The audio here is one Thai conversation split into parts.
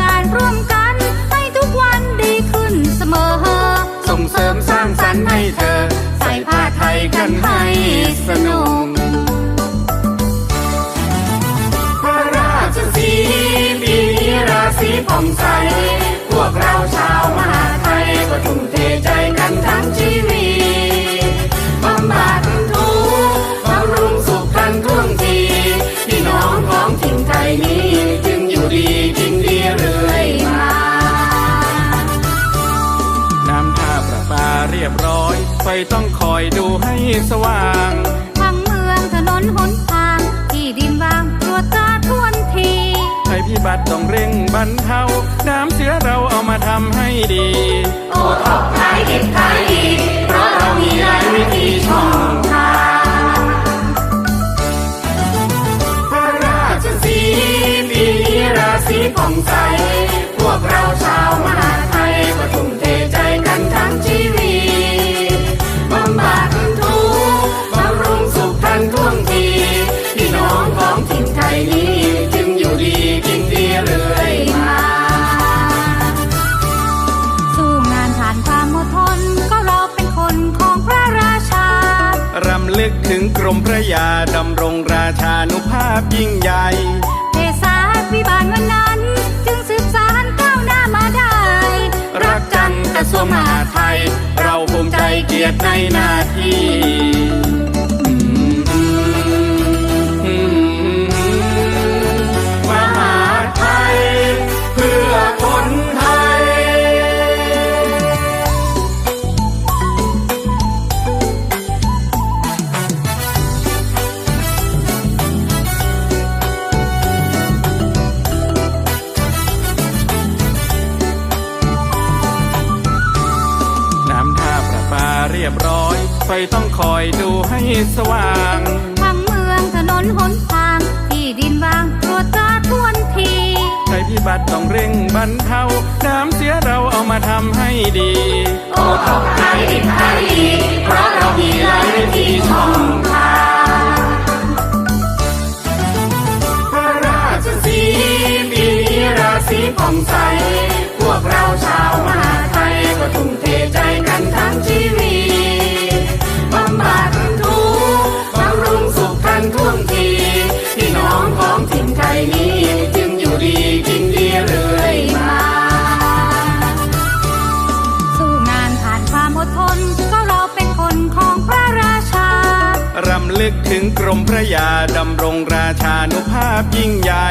งานร่วมกัน ให้ทุกวันดีขึ้นเสมอ ส่งเสริมสร้างสรรค์ให้เธอ ใส่ผ้าไทยกันให้สนุกพระราชสีปีนี้ราศีผ่องใส พวกเราชาวมหาไทยก็ทุ่มเทใจ ต้องคอยดูให้สว่างทั้งเมืองถนนหนทาง ที่ดินวางตรวจตราทวนทีภัยพิบัติต้องเร่งบรรเทา น้ำเสียเราเอามาทำให้ดี โอท็อปขายดิบขายดี เพราะเรามีหลายวิธีช่องทาง ลึกถึงกรมพระยาดำรงราชานุภาพยิ่งใหญ่เทศาพิบาลวันนั้น จึงสืบสารก้าวหน้ามาได้ รักจันกระทรวงมหาดไทย เราภูมิใจเกียรติในหน้าที่ ยบร้อย ไฟต้องคอยดูให้สว่างทั้งเมืองถนนหนทาง ที่ดินวางตรวจตราทวนทีภัยพิบัติต้องเร่งบรรเทา น้ำเสียเราเอามาทำให้ดี โอท็อปขายดิบขายดีเพราะเรามีหลายวิธีช่องทางพระราชสีปีนี้ราศีผ่องใส พวกเราชาวำลึกถึงกรมพระยาดำรงราชานุภาพยิ่งใหญ่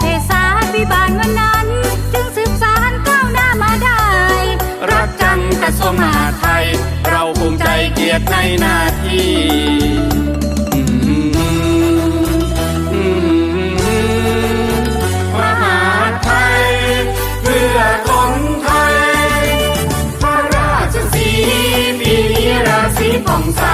เทศาพิบาลวันนั้น จึงสืบสารก้าวหน้ามาได้ รักกันกระทรวงมหาไทย เราภูมิใจเกียรติในหน้าที่องใส。